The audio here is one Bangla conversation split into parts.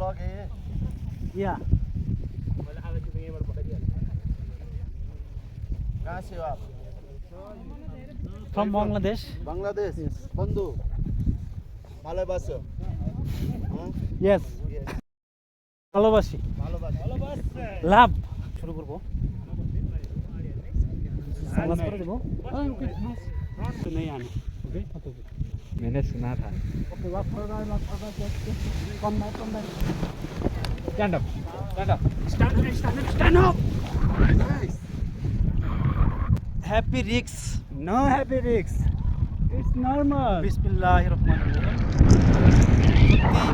ब्लॉग है ये या कहाँ से हो आप फ्रॉम बांग्लादेश बांग्लादेश बंधु ভালোবাসো হুম? Yes Yes. ভালোবাসি ভালোবাসো লাভ শুরু করবো সানগ্লাস করে দেবো तो नहीं आने ओके মেনে শোনা থাক Stand up. Stand up. Stand up. Stand up. Stand up. Nice. Happy rigs. No happy rigs. It's normal. বিসমিল্লাহির রহমানির রহিম। সত্যি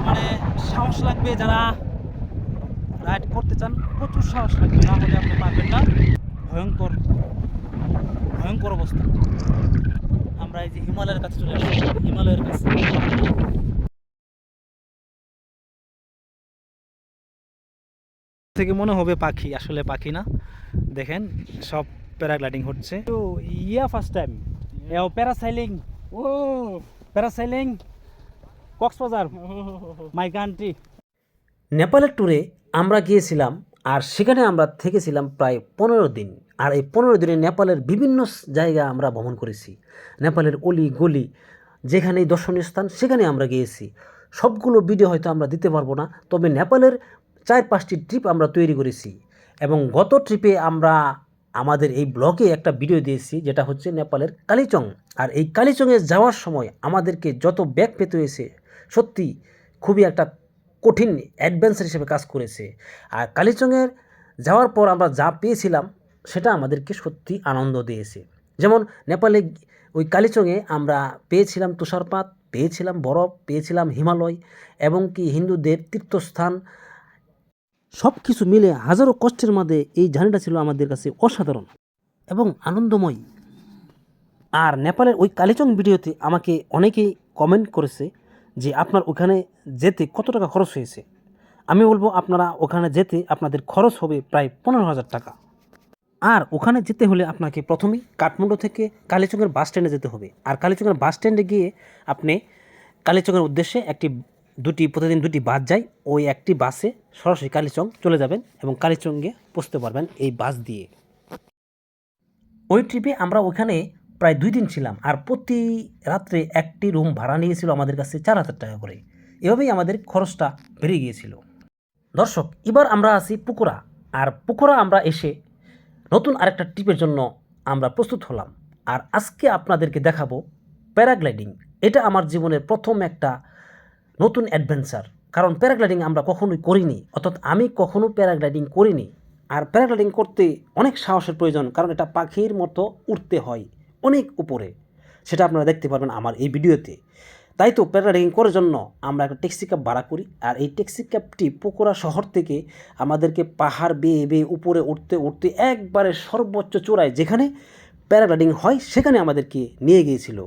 মানে সাহস লাগবে যারা রাইড করতে চান প্রচুর সাহস লাগবে না হলে আপনি পারবেন না ভয়ঙ্কর ভয়ঙ্কর অবস্থা আমরা এই যে হিমালয়ের কাছে চলে আসছি হিমালয়ের কাছে। থেকে মনে হবে পাখি আসলে পাখি না। দেখেন সব প্যারাগ্লাইডিং হচ্ছে। তো ইয়া ফার্স্ট টাইম এও প্যারাসাইলিং। ओ parasailing. Cox's Bazar my country. নেপালের ট্যুরে আমরা গিয়েছিলাম আর সেখানে আমরা থেকেছিলাম প্রায় পনেরো দিন। আর এই পনেরো দিনে নেপালের বিভিন্ন জায়গা আমরা ভ্রমণ করেছি। নেপালের অলি গলি, যেখানেই দর্শনীয় স্থান, সেখানে আমরা গিয়েছি। সবগুলো ভিডিও হয়তো আমরা দিতে পারব না, তবে নেপালের চার পাঁচটি ট্রিপ আমরা তৈরি করেছি। এবং গত ট্রিপে আমরা আমাদের এই ব্লগে একটা ভিডিও দিয়েছি, যেটা হচ্ছে নেপালের কালিচং। আর এই কালিচংয়ে যাওয়ার সময় আমাদেরকে যত ব্যাগ পেতে হয়েছে, সত্যি খুবই একটা কঠিন অ্যাডভেঞ্চার হিসেবে কাজ করেছে। আর কালিচংয়ের যাওয়ার পর আমরা যা পেয়েছিলাম সেটা আমাদেরকে সত্যি আনন্দ দিয়েছে। যেমন নেপালে ওই কালিচংয়ে আমরা পেয়েছিলাম তুষারপাত, পেয়েছিলাম বরফ, পেয়েছিলাম হিমালয় এবং কি হিন্দুদের তীর্থস্থান। সব কিছু মিলে হাজারো কষ্টের মধ্যে এই জার্নিটা ছিল আমাদের কাছে অসাধারণ এবং আনন্দময়। আর নেপালের ওই কালিচং ভিডিওতে আমাকে অনেকেই কমেন্ট করেছে যে আপনার ওখানে যেতে কত টাকা খরচ হয়েছে? আমি বলব আপনারা ওখানে যেতে আপনাদের খরচ হবে প্রায় পনেরো হাজার টাকা। আর ওখানে যেতে হলে আপনাকে প্রথমেই কাঠমান্ডু থেকে কালিচকের বাস স্ট্যান্ডে যেতে হবে। আর কালিচকের বাস স্ট্যান্ডে গিয়ে আপনি কালিচকের উদ্দেশ্যে একটি দুটি, প্রতিদিন দুটি বাস যায়। ওই একটি বাসে সরাসরি কালীচং চলে যাবেন এবং কালীচঙ্গে পৌঁছতে পারবেন এই বাস দিয়ে। ওই ট্রিপে আমরা ওখানে প্রায় দুই দিন ছিলাম আর প্রতি রাত্রে একটি রুম ভাড়া নিয়েছিল আমাদের কাছে চার হাজার টাকা করে। এভাবেই আমাদের খরচটা বেড়ে গিয়েছিল। দর্শক, এবার আমরা আছি পুকুরা। আর পুকুরা আমরা এসে নতুন আরেকটা ট্রিপের জন্য আমরা প্রস্তুত হলাম। আর আজকে আপনাদেরকে দেখাবো প্যারাগ্লাইডিং। এটা আমার জীবনের প্রথম একটা নতুন অ্যাডভেঞ্চার। কারণ প্যারাগ্লাইডিং আমরা কখনোই করিনি, অর্থাৎ আমি কখনো প্যারাগ্লাইডিং করিনি। আর প্যারাগ্লাইডিং করতে অনেক সাহসের প্রয়োজন, কারণ এটা পাখির মতো উঠতে হয় অনেক উপরে। সেটা আপনারা দেখতে পারবেন আমার এই ভিডিওতে। তাই তো প্যারাগ্লাইডিং করার জন্য আমরা একটা ট্যাক্সি ক্যাব ভাড়া করি। আর এই ট্যাক্সি ক্যাবটি পুকুরা শহর থেকে আমাদেরকে পাহাড় বেয়ে বেয়ে উপরে উঠতে উঠতে একবারে সর্বোচ্চ চূড়ায় যেখানে প্যারাগ্লাইডিং হয় সেখানে আমাদেরকে নিয়ে গিয়েছিল।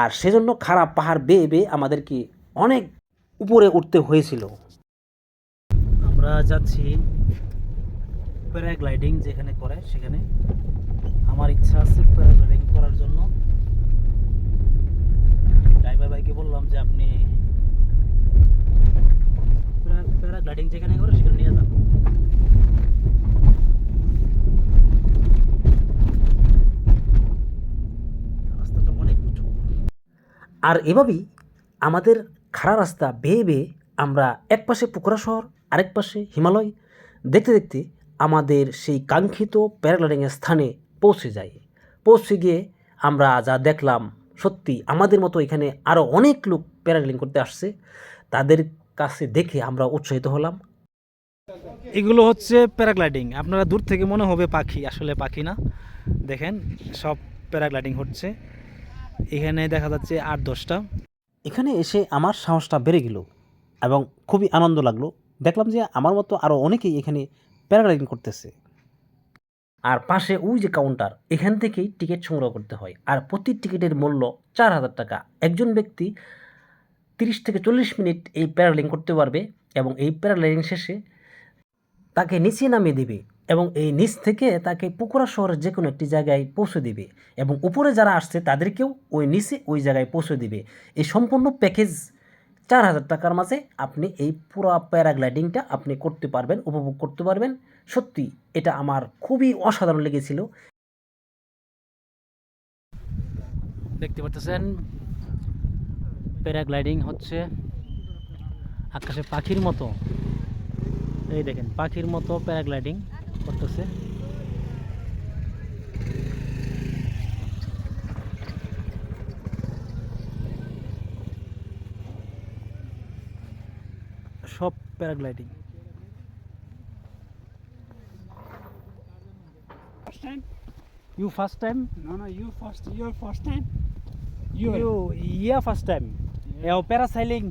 আর সেজন্য খারাপ পাহাড় বেয়ে বেয়ে আমাদেরকে অনেক উপরে উঠতে হয়েছিল। আমরা যাচ্ছি প্যারাগ্লাইডিং যেখানে করে সেখানে। আমার ইচ্ছা আছে প্যারাগ্লাইডিং করার জন্য। ড্রাইভার ভাইকে বললাম যে আপনি প্যারাগ্লাইডিং যেখানে করে সেখানে নিয়ে যান। অনেক উঁচু। আর এভাবেই আমাদের খাড়া রাস্তা বেয়ে বেয়ে আমরা এক পাশে পুকুরা শহর, আরেক পাশে হিমালয়, দেখতে দেখতে আমাদের সেই কাঙ্ক্ষিত প্যারাগ্লাইডিংয়ের স্থানে পৌঁছে যাই। পৌঁছে গিয়ে আমরা যা দেখলাম সত্যি আমাদের মতো এখানে আরও অনেক লোক প্যারাগ্লাইডিং করতে আসছে। তাদের কাছে দেখে আমরা উৎসাহিত হলাম। এগুলো হচ্ছে প্যারাগ্লাইডিং। আপনারা দূর থেকে মনে হবে পাখি আসলে পাখি না। দেখেন সব প্যারাগ্লাইডিং হচ্ছে। এখানে দেখা যাচ্ছে আট দশটা। এখানে এসে আমার সাহসটা বেড়ে গেল এবং খুবই আনন্দ লাগল। দেখলাম যে আমার মতো আরও অনেকেই এখানে প্যারাগ্লাইডিং করতেছে। আর পাশে ওই যে কাউন্টার এখান থেকেই টিকিট সংগ্রহ করতে হয়। আর প্রতি টিকিটের মূল্য চার হাজার টাকা। একজন ব্যক্তি তিরিশ থেকে চল্লিশ মিনিট এই প্যারালিং করতে পারবে এবং এই প্যারাগ্লাইডিং শেষে তাকে নিচে নামিয়ে দিবে এবং এই নিচ থেকে তাকে পুকুরা শহরের যে কোনো একটি জায়গায় পৌঁছে দিবে এবং উপরে যারা আসছে তাদেরকেও ওই নিচে ওই জায়গায় পৌঁছে দিবে। এই সম্পূর্ণ প্যাকেজ চার হাজার টাকার মাঝে আপনি এই পুরো প্যারাগ্লাইডিংটা আপনি করতে পারবেন, উপভোগ করতে পারবেন। সত্যি এটা আমার খুবই অসাধারণ লেগেছিল। দেখতে পাচ্ছেন প্যারাগ্লাইডিং হচ্ছে আকাশে পাখির মতো। এই দেখেন, পাখির মতো প্যারাগ্লাইডিং করতেছে। সব paragliding. Time? You first time No, no, you first. Your first time? You. You ya first time এও parasailing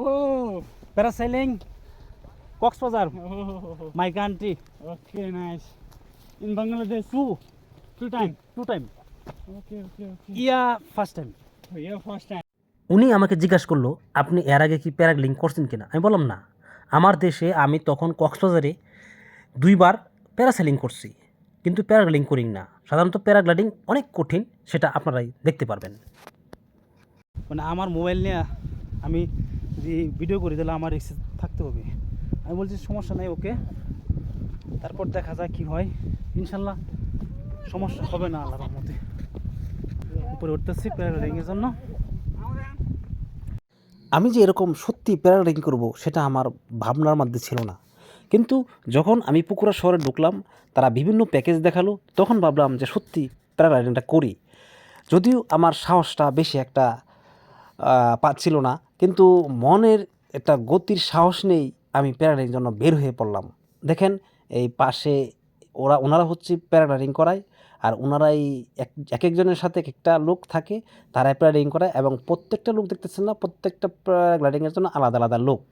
Oh. Parasailing Cox's Bazar Oh. My country Okay, nice. In Bangladesh, two two time. Two time Okay, okay, okay. Ya first time Oh, your first time. উনি আমাকে জিজ্ঞাসা করল আপনি এর আগে কি প্যারাগ্লিং করছেন কিনা আমি বললাম না আমার দেশে আমি তখন কক্সবাজারে দুইবার প্যারাসেলিং করছি কিন্তু প্যারাগ্লাইডিং করি না। সাধারণত প্যারাগ্লাইডিং অনেক কঠিন সেটা আপনারাই দেখতে পারবেন। মানে আমার মোবাইল নিয়ে আমি যদি ভিডিও করি তাহলে আমার রিক্সে থাকতে হবে। আমি বলছি সমস্যা নেই ওকে। তারপর দেখা যায় কি হয়। ইনশাল্লাহ সমস্যা হবে না আল্লাহর রহমতে। উপরে উঠতেছি প্যারাগ্লাইডিংয়ের জন্য। আমি যে এরকম সত্যি প্যারাগ্লাইডিং করব সেটা আমার ভাবনার মধ্যে ছিল না। কিন্তু যখন আমি পুকুরা শহরে ঢুকলাম, তারা বিভিন্ন প্যাকেজ দেখাল, তখন ভাবলাম যে সত্যি প্যারাগ্লাইডিংটা করি। যদিও আমার সাহসটা বেশি একটা পাচ্ছিল না, কিন্তু মনের একটা গতির সাহস নেই আমি প্যারাগ্লাইডিং জন্য বের হয়ে পড়লাম। দেখেন, এই পাশে ওরা, ওনারা হচ্ছে প্যারাগ্লাইডিং করায়, আর ওনারাই এক এক একজনের সাথে এক একটা লোক থাকে, তারাই প্যারাগ্লাইডিং করায়, এবং প্রত্যেকটা লোক দেখতেছেন না, প্রত্যেকটা প্যারাগ্লাইডিংয়ের জন্য আলাদা আলাদা লোক।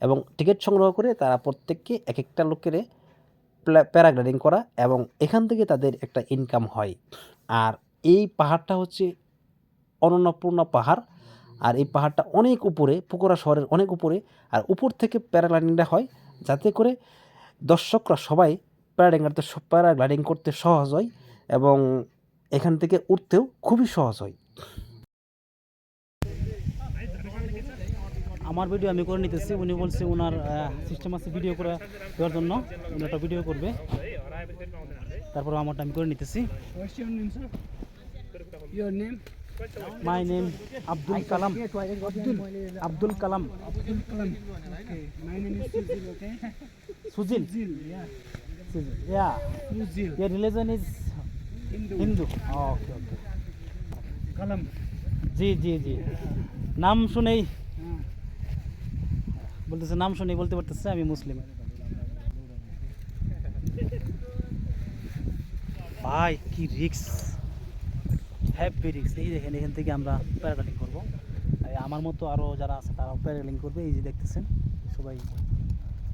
এবং টিকিট সংগ্রহ করে তারা প্রত্যেককে এক একটা লোকের প্যারাগ্লাইডিং করা এবং এখান থেকে তাদের একটা ইনকাম হয়। আর এই পাহাড়টা হচ্ছে অনন্যপূর্ণ পাহাড়। আর এই পাহাড়টা অনেক উপরে, পুকুরা শহরের অনেক উপরে। আর উপর থেকে প্যারাগ্লাইডিংটা হয় যাতে করে দর্শকরা সবাই প্যারাগ্লাইডিং প্যারাগ্লাইডিং করতে সহজ হয় এবং এখান থেকে উঠতেও খুবই সহজ হয়। আমার ভিডিও আমি করে নিতেছি। উনি বলছে ওনার সিস্টেম আছে ভিডিও করে দেওয়ার জন্য। উনি একটা ভিডিও করবে। তারপর আমারটা আমি করে নিতেছি? My name Abdul Kalam Abdul Kalam? Sujil ya your religion is. Hindu okay okay Kalam. জি জি জি। নাম শুনেই. বলতেছে নাম শুনেই বলতে পারতেছে আমি মুসলিম ভাই কি রিক্স হ্যাপি রিক্স এই দেখেন এখান থেকে আমরা প্যারাগ্লাইডিং করবো এই আমার মতো আরও যারা আছে তারাও প্যারাগ্লাইডিং করবে এই যে দেখতেছেন সবাই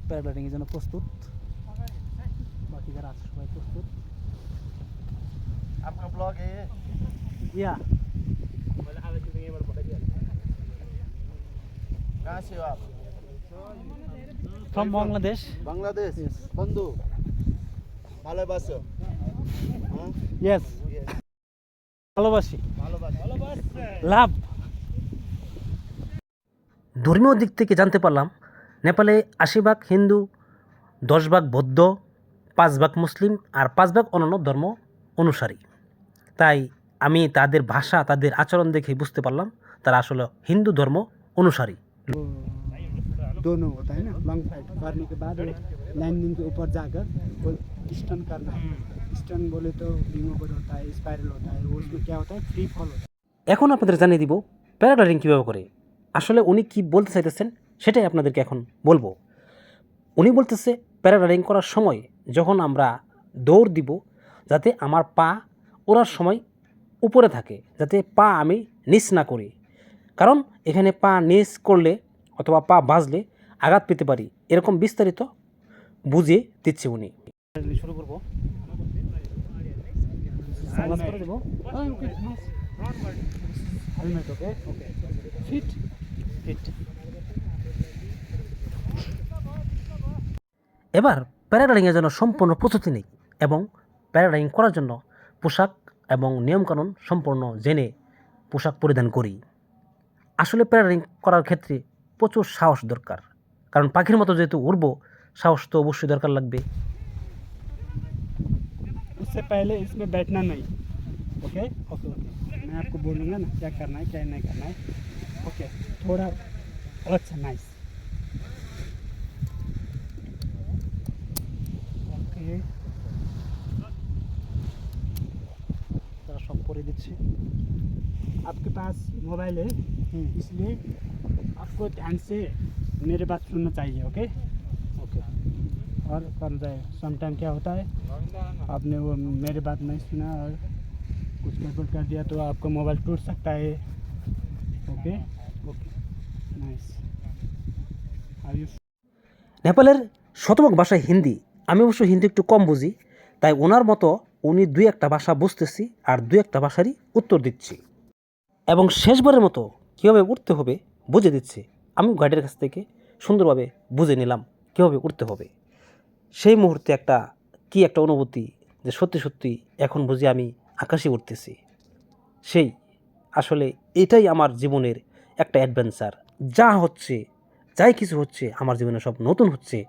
প্যারাগ্লাইডিংয়ের জন্য প্রস্তুত বাকি যারা আছে সবাই প্রস্তুত आपका ब्लॉग है ये ইয়া कहाँ से हो आप ভালোবাসো ভালোবাসি লাভ ধর্মীয় দিক থেকে জানতে পারলাম নেপালে আশি ভাগ হিন্দু দশ ভাগ বৌদ্ধ পাঁচ ভাগ মুসলিম আর পাঁচ ভাগ অন্যান্য ধর্ম অনুসারী। তাই আমি তাদের ভাষা তাদের আচরণ দেখে বুঝতে পারলাম তারা আসলে হিন্দু ধর্ম অনুসারী। दोनों होता है ना लॉन्ग फाइट करने के बाद लैंडिंग के ऊपर जाकर वो स्टन करना है स्टन बोले तो विंग ओवर होता है स्पाइरल होता है वो उसमें क्या होता है फ्री फॉल होता है এখন আপনাদের জানিয়ে দিব প্যারাগ্লাইডিং কীভাবে করে আসলে উনি কি বলতে চাইতেছেন সেটাই আপনাদেরকে এখন বলবো উনি বলতেছে প্যারাগ্লাইডিং করার সময় যখন আমরা দৌড় দিব যাতে আমার পা ওড়ার সময় উপরে থাকে যাতে পা আমি নিচ না করি কারণ এখানে পা নিচ করলে অথবা পা বাজলে আঘাত পেতে পারি এরকম বিস্তারিত বুঝিয়ে দিচ্ছে উনি। শুরু করব? ফিট এবার প্যারাগ্লাইডিংয়ের জন্য সম্পূর্ণ প্রস্তুতি নেই এবং প্যারাগ্লাইডিং করার জন্য পোশাক এবং নিয়মকানুন সম্পূর্ণ জেনে পোশাক পরিধান করি। আসলে প্যারাগ্লাইডিং করার ক্ষেত্রে প্রচুর সাহস দরকার কারণ পাখির মতো যেহেতু উড়বো সাহস তো অবশ্যই দরকার লাগবে उससे पहले इसमें बैठना नहीं ओके ओके ओके मैं आपको बोलूँगा ना क्या करना है क्या नहीं करना है ओके थोड़ा अच्छा नाइस ओके তারা সব করে দিচ্ছে आपके पास मोबाइल है इसलिए आपको ध्यान से मेरे बात सुनना चाहिए ओके ওকে और कर जाए सम टाइम क्या होता है आपने वो मेरे बात नहीं सुना और कुछ गड़बड़ कर दिया तो आपका मोबाइल टूट सकता है okay okay nice are you নেপালের শতভাগ ভাষা হিন্দি আমি অবশ্য হিন্দি একটু কম বুঝি তাই ওনার মতো উনি দুই একটা ভাষা বুঝতেছি আর দুই একটা ভাষারই উত্তর দিচ্ছি এবং শেষবারের মতো কীভাবে উঠতে হবে বুঝে দিচ্ছে। আমি গাইডের কাছ থেকে সুন্দরভাবে বুঝে নিলাম কীভাবে উঠতে হবে। সেই মুহূর্তে একটা, কি একটা অনুভূতি যে সত্যি সত্যি এখন বুঝি আমি আকাশে উঠতেছি। সেই, আসলে এটাই আমার জীবনের একটা অ্যাডভেঞ্চার যা হচ্ছে, যাই কিছু হচ্ছে, আমার জীবনে সব নতুন হচ্ছে।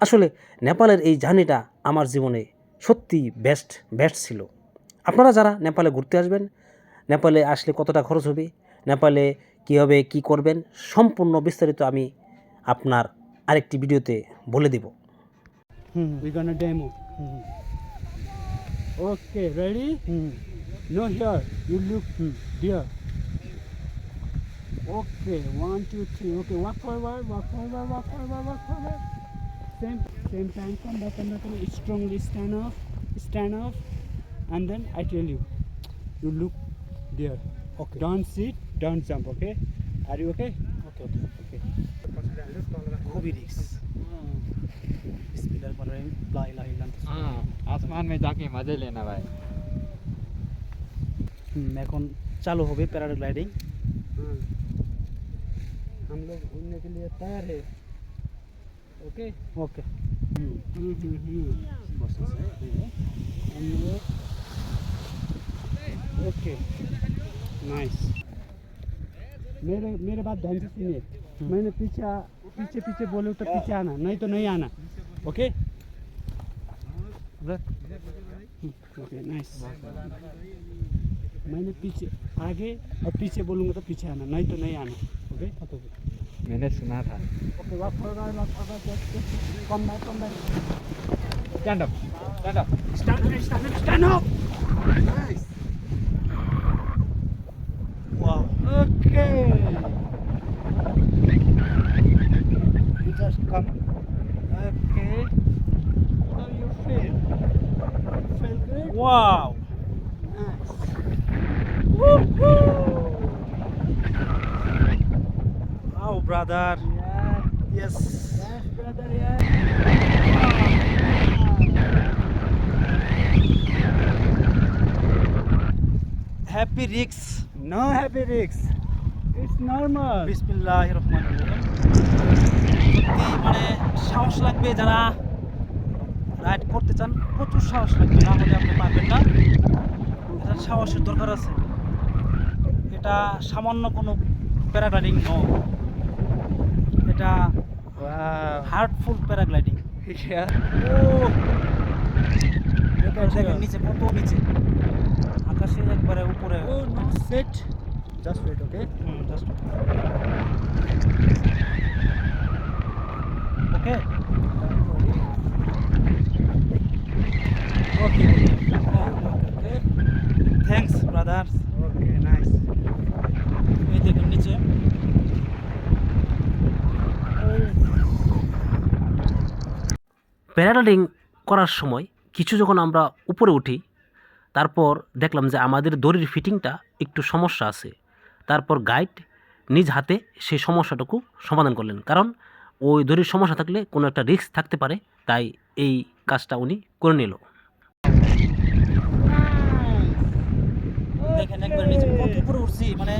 আসলে নেপালের এই জার্নিটা আমার জীবনে সত্যি বেস্ট বেস্ট ছিল। আপনারা যারা নেপালে ঘুরতে আসবেন, নেপালে আসলে কতটা খরচ হবে, নেপালে কীভাবে কি করবেন সম্পূর্ণ বিস্তারিত আমি আপনার আরেকটি ভিডিওতে বলে দেব। Okay ready no here you look dear okay one two three okay walk forward walk forward walk forward walk forward same same pan come back and strongly stand off stand off and then I tell you look dear okay don't sit don't jump okay are you okay okay okay okay খুবই রিক্স বিসমিল্লাহির রহমানির রহিম লা ইলাহা ইল্লাল্লাহ हाँ आसमान में जाके मजे लेना भाई হুম, এখন চালু হবে প্যারাগ্লাইডিং हाँ हम लोग घूमने के लिए तैयार है ओके ওকে हम्म हम्म हम्म हम लोग ओके नाइस मेरे मेरे बात ध्यान से सुनिए। मैंने पीछे आ- पीछे पीछे बोले तो पीछे आना नहीं तो नहीं आना। ओके ओके नाइस मैंने पीछे आगे और पीछे बोलूँगा तो पीछे आना नहीं तो नहीं आना। ओके मैंने सुना था। Okay walk forward, walk forward, just, just come back, stand up stand up রিক্স No happy risks. It's normal. বিসমিল্লাহ রহমান সত্যি মানে সাহস লাগবে যারা রাইড করতে চান প্রচুর সাহস লাগবে না হলে আপনি পারবেন না এটা সাহসের দরকার আছে এটা সামান্য কোনো প্যারাগ্লাইডিং ন এটা. Heartful paragliding. দেখেন নিচে কত নিচে আকাশের একবারে উপরে Oh no, sit. Just wait, okay? Just okay Okay. Thanks brothers Okay, nice. এই দেখেন নিচে প্যারাগ্লাইডিং করার সময় কিছু যখন আমরা উপরে উঠি তারপর দেখলাম যে আমাদের দড়ির ফিটিংটা একটু সমস্যা আছে তারপর গাইড নিজ হাতে সেই সমস্যাটুকু সমাধান করলেন কারণ ওই দড়ির সমস্যা থাকলে কোনো একটা রিস্ক থাকতে পারে তাই এই কাজটা উনি করে নিল দেখেন একবার নিচে কত উপরে উঠছি মানে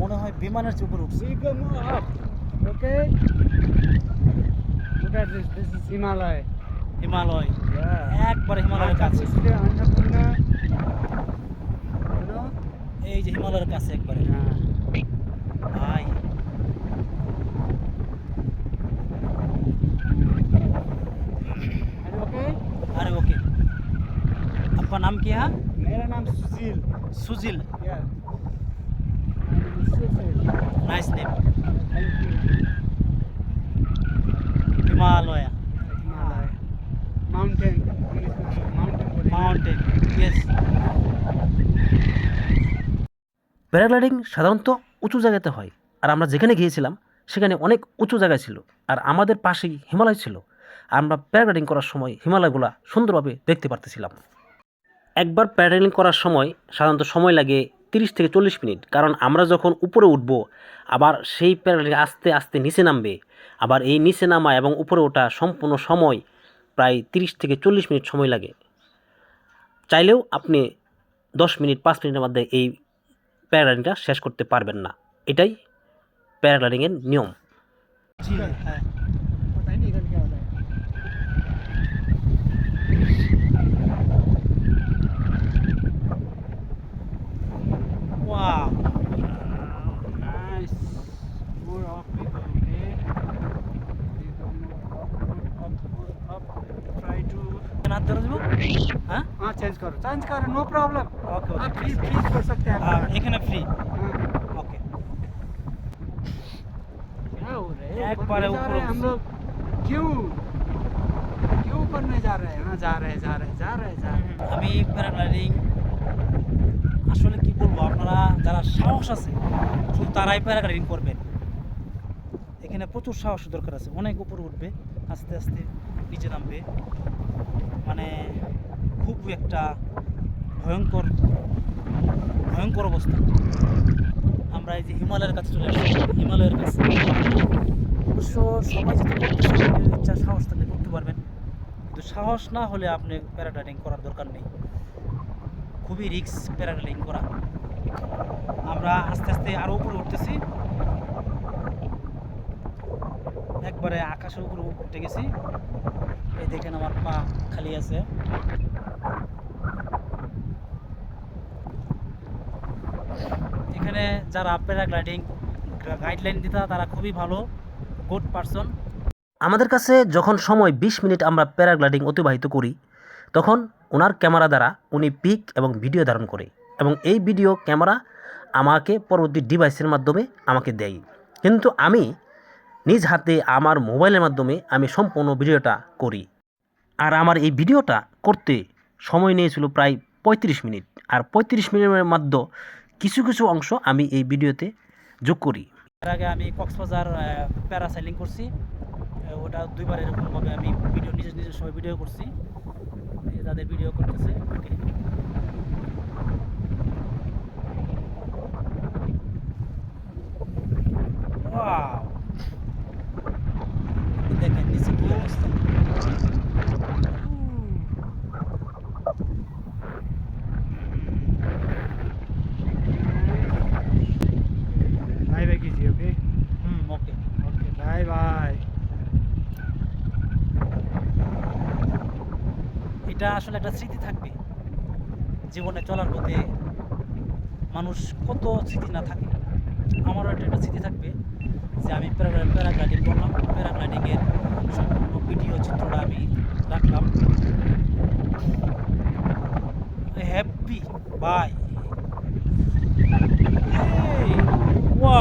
মনে হয় বিমানের চেয়ে উপরে উঠছি We go more up. Okay? Look at this. This is Himalaya. Himalaya. একবারে ये जो हिमालय का হিমালয়ের কাছে একবারে। ভাই। अरे ओके आपका नाम क्या है मेरा नाम Sujil Sujil nice name Himalaya paragliding সাধারণত উঁচু জায়গাতে হয়। আর আমরা যেখানে গিয়েছিলাম, সেখানে অনেক উঁচু জায়গা ছিল। আর আমাদের পাশেই হিমালয় ছিল। আমরা প্যারাগ্লাইডিং করার সময় হিমালয়গুলো সুন্দরভাবে দেখতে পারতেছিলাম। একবার প্যারাগ্লাইডিং করার সময় সাধারণত সময় লাগে তিরিশ থেকে চল্লিশ মিনিট। কারণ আমরা যখন উপরে উঠব, আবার সেই প্যারাগ্লাইডিং আস্তে আস্তে নিচে নামবে, আবার এই নিচে নামা এবং উপরে ওঠা সম্পূর্ণ সময় প্রায় তিরিশ থেকে চল্লিশ মিনিট সময় লাগে। চাইলেও আপনি দশ মিনিট, পাঁচ মিনিটের মধ্যে এই প্যারাগ্লাইডিংটা শেষ করতে পারবেন না। এটাই প্যারাগ্লাইডিংয়ের নিয়ম। ধরে দেবো হ্যাঁ हाँ चेंज करो चेंज करो नो प्रॉब्लम ओके आप फ्री फ्री कर सकते हैं হ্যাঁ आप এখানে ফ্রি हाँ। ওকে क्या हो रहा है एक ऊपर बार नहीं जा ऊपर रहे हैं हम ऊपर। लोग क्यों क्यों ऊपर नहीं जा रहे हैं हाँ जा रहे हैं जा रहे हैं जा रहे हैं जा रहे हैं আমি প্যারাগ্লাইডিং আসলে কি বলবো আপনারা যারা সাহস আছে শুধু তারাই প্যারাগ্লাইডিং করবেন এখানে প্রচুর সাহস দরকার আছে অনেক উপরে উঠবে আস্তে আস্তে নিচে নামবে মানে খুব একটা ভয়ঙ্কর ভয়ঙ্কর অবস্থা। আমরা এই যে হিমালয়ের কাছে চলে আসছি, হিমালয়ের কাছে। অবশ্য সবাই যদি করতে ইচ্ছা, সাহস থাকলে করতে পারবেন। কিন্তু সাহস না হলে আপনি প্যারাগ্লাইডিং করার দরকার নেই। খুবই রিস্ক প্যারাগ্লাইডিং করা। আমরা আস্তে আস্তে আরও উপরে উঠতেছি। একবারে আকাশের উপরে উঠে গেছি। এই দেখেন আমার পা খালি আছে। এখানে যারা প্যারাগ্লাইডিং গাইডলাইন দিতা, তারা খুবই ভালো গুড পারসন আমাদের কাছে যখন সময় 20 মিনিট আমরা প্যারাগ্লাইডিং অতিবাহিত করি, তখন ওনার ক্যামেরা দ্বারা উনি পিক এবং ভিডিও ধারণ করে এবং এই ভিডিও ক্যামেরা আমাকে পরবর্তী ডিভাইসের মাধ্যমে আমাকে দেয়। কিন্তু আমি নিজ হাতে আমার মোবাইলের মাধ্যমে আমি সম্পূর্ণ ভিডিওটা করি। আর আমার এই ভিডিওটা করতে সময় নিয়েছিল প্রায় পঁয়ত্রিশ মিনিট। আর পঁয়ত্রিশ মিনিটের মধ্যে কিছু কিছু অংশ আমি এই ভিডিওতে যোগ করি। এর আগে আমি কক্সবাজার প্যারাসাইলিং করছি। ওটা দুইবার এরকমভাবে আমি ভিডিও নিজের নিজের সময় ভিডিও করছি। তাদের ভিডিও করতেছে. Wow! এটা আসলে একটা স্মৃতি থাকবে। জীবনে চলার পথে মানুষ কত স্মৃতি না থাকে। আমারও একটা একটা স্মৃতি থাকবে যে আমি প্যারাগ্লাইডিং করলাম। প্যারাগ্লাইডিংয়ের সম্পূর্ণ ভিডিও চিত্রটা আমি রাখলাম। Happy bye. ওয়া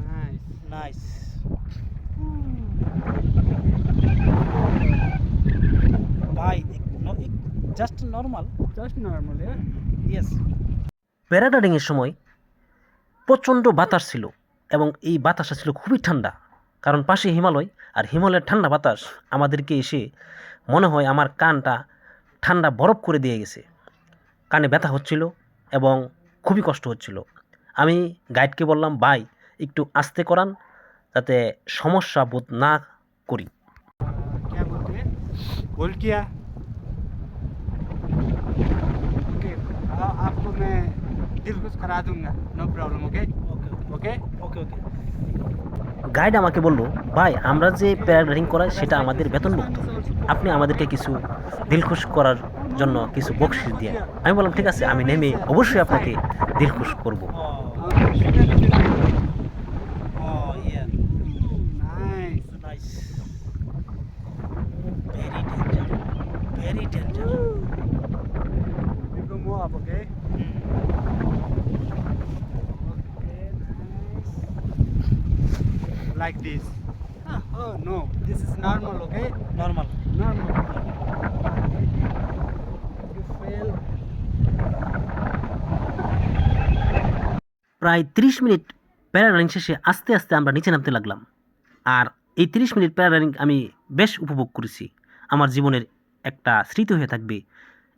nice nice just normal just normal यार ইয়েস প্যারাগ্লাইডিংয়ের সময় প্রচণ্ড বাতাস ছিল এবং এই বাতাসটা ছিল খুবই ঠান্ডা কারণ পাশে হিমালয় আর হিমালয়ের ঠান্ডা বাতাস আমাদেরকে এসে মনে হয় আমার কানটা ঠান্ডা বরফ করে দিয়ে গেছে কানে ব্যথা হচ্ছিল এবং খুবই কষ্ট হচ্ছিল আমি গাইডকে বললাম ভাই একটু আস্তে করান যাতে সমস্যা বোধ না করি क्या बोलते हैं बोल किया आपको मैं दिल खुश करा दूंगा no problem okay okay okay okay okay guide আমাকে বলল ভাই আমরা যে প্যারাগ্লাইডিং করাই সেটা আমাদের বেতনভুক্ত আপনি আমাদেরকে কিছু দিলখুশ করার জন্য কিছু বকশিস দিয়ে আমি বললাম ঠিক আছে আমি নেমে অবশ্যই আপনাকে দিলখুশ করব nice nice very danger very danger up, okay? Okay, nice. Like this. Ah, oh no, this is normal, okay? Normal Normal. You fail. প্রায় 30 মিনিট প্যারাগ্লাইডিং শেষে আস্তে আস্তে আমরা নিচে নামতে লাগলাম আর এই 30 মিনিট প্যারাগ্লাইডিং আমি বেশ উপভোগ করেছি আমার জীবনের একটা স্মৃতি হয়ে থাকবে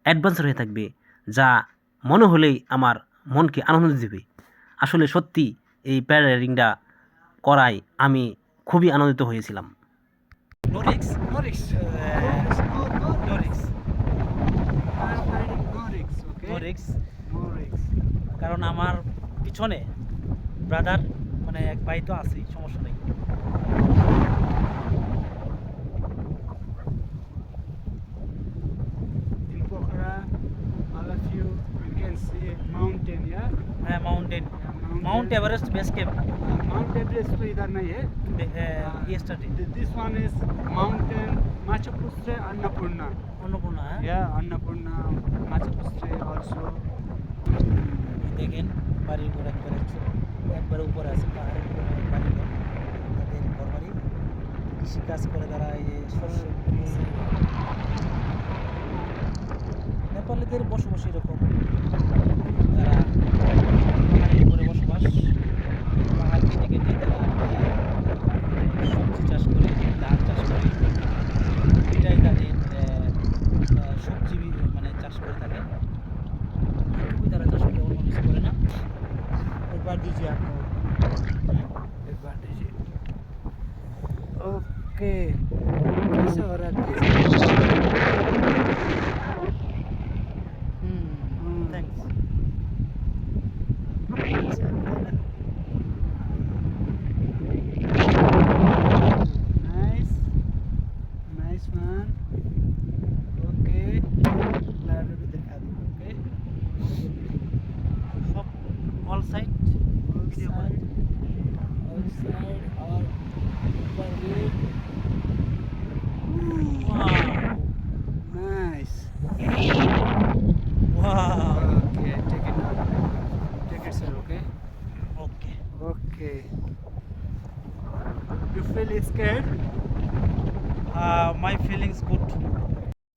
অ্যাডভেঞ্চার হয়ে থাকবে যা মনে হলেই আমার মনকে আনন্দ দেবে। আসলে সত্যি এই প্যারাগ্লাইডিংটা করায় আমি খুবই আনন্দিত হয়েছিলাম। Risk. কারণ আমার পিছনে ব্রাদার মানে এক ভাই তো আছেই সমস্যা নেই। you can see mountain, yeah? হ্যাঁ mountain Yeah, mountain. Mount Everest base camp Uh, Mount Everest तो इधर नहीं है yesterday Th- This one is mountain Machu Picchu Annapurna. Annapurna হ্যাঁ Yeah, Annapurna, Machu Picchu also. দেখেন বাড়িঘর একবারে ছোট একবারে উপরে আছে পাহাড়ের উপরে বাড়িঘর তাদের ঘর বাড়ি কৃষিকাজ করে তারা এই যে শস্য নেপালিদের বসবাস এরকম। তারা উপরে বসবাস, পাহাড় কেটে কেটে তারা সবজি চাষ করে, ধান চাষ করে। এটাই তাদের সবজি মানে চাষ করে থাকে। তারা চাষ করে, অন্য কিছু করে না। একবার দিয়েছি আপনার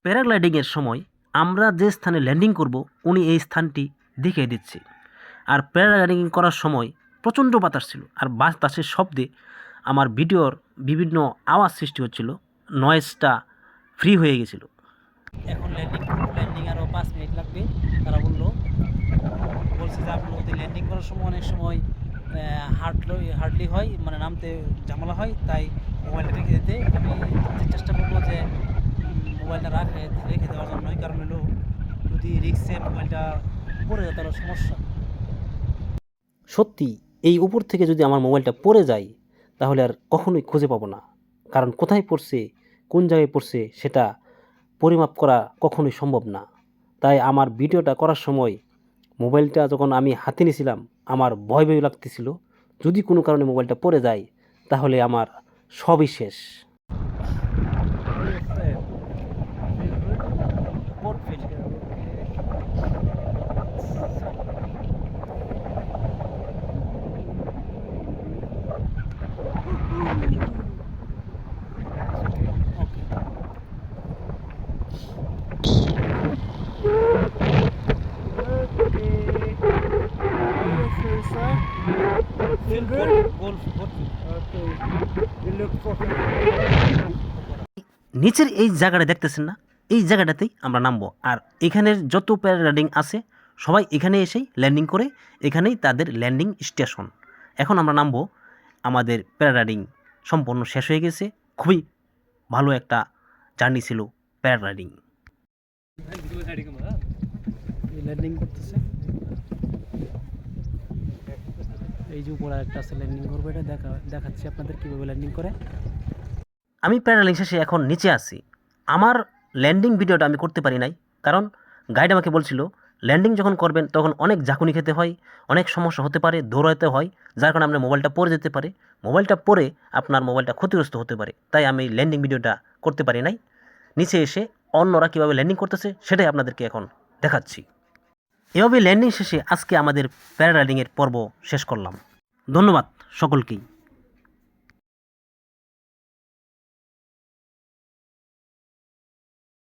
প্যারাগ্লাইডিংয়ের সময় আমরা যে স্থানে ল্যান্ডিং করব, উনি এই স্থানটি দেখিয়ে দিচ্ছে। আর প্যারাগ্লাইডিং করার সময় প্রচণ্ড বাতাস ছিল আর বাতাসের শব্দে আমার ভিডিওর বিভিন্ন আওয়াজ সৃষ্টি হচ্ছিল নয়েজটা ফ্রি হয়ে গেছিল। এখন ল্যান্ডিং ল্যান্ডিং আরও পাঁচ মিনিট লাগবে, তারা বলল। বলছে যে আপনি ওদের ল্যান্ডিং করার সময় অনেক সময় হার্ডলি হার্ডলি হয় মানে নামতে ঝামেলা হয়, তাই মোবাইলটা রেখে দিতে। আমি চেষ্টা করব যে মোবাইলটা রাখে, রেখে দেওয়ার জন্যই কারণ হলো যদি রিক্সে মোবাইলটা পড়ে যায় তাহলে সমস্যা। সত্যি, এই উপর থেকে যদি আমার মোবাইলটা পড়ে যায়, তাহলে আর কখনোই খুঁজে পাবো না। কারণ কোথায় পড়ছে, কোন জায়গায় পড়ছে, সেটা পরিমাপ করা কখনোই সম্ভব না। তাই আমার ভিডিওটা করার সময় মোবাইলটা যখন আমি হাতে নিয়েছিলাম, আমার ভয় ভয় লাগতেছিল। যদি কোনো কারণে মোবাইলটা পড়ে যায়, তাহলে আমার সবই শেষ Okay. How you feel, sir? Feel good? Okay. You look for. নিচের এই জায়গাটা দেখতেছেন না? এই জায়গাটাতেই আমরা নামবো। আর এখানের যত প্যারাগ্লাইডিং আছে, সবাই এখানে এসেই ল্যান্ডিং করে, এখানেই তাদের ল্যান্ডিং স্টেশন এখন আমরা নামবো। আমাদের প্যারাগ্লাইডিং সম্পূর্ণ শেষ হয়ে গেছে। খুবই ভালো একটা জার্নি ছিল প্যারাগ্লাইডিং। ল্যান্ডিং করতেছে। এই যে উপরে একটা আছে ল্যান্ডিং করব। এটা দেখা দেখাচ্ছি আপনাদের কীভাবে ল্যান্ডিং করে। আমি প্যারালিং শেষে এখন নিচে আছি। আমার ল্যান্ডিং ভিডিওটা আমি করতে পারি নাই, কারণ গাইড আমাকে বলছিল, ল্যান্ডিং যখন করবেন তখন অনেক ঝাঁকুনি খেতে হয়, অনেক সমস্যা হতে পারে দৌড়াতে হয়, যার কারণে আপনার মোবাইলটা পড়ে যেতে পারে। মোবাইলটা পড়ে আপনার মোবাইলটা ক্ষতিগ্রস্ত হতে পারে, তাই আমি ল্যান্ডিং ভিডিওটা করতে পারি নাই। নিচে এসে অন্যরা কীভাবে ল্যান্ডিং করতেছে সেটাই আপনাদেরকে এখন দেখাচ্ছি। এভাবে ল্যান্ডিং শেষে আজকে আমাদের প্যারাগ্লাইডিংয়ের পর্ব শেষ করলাম। ধন্যবাদ সকলকেই।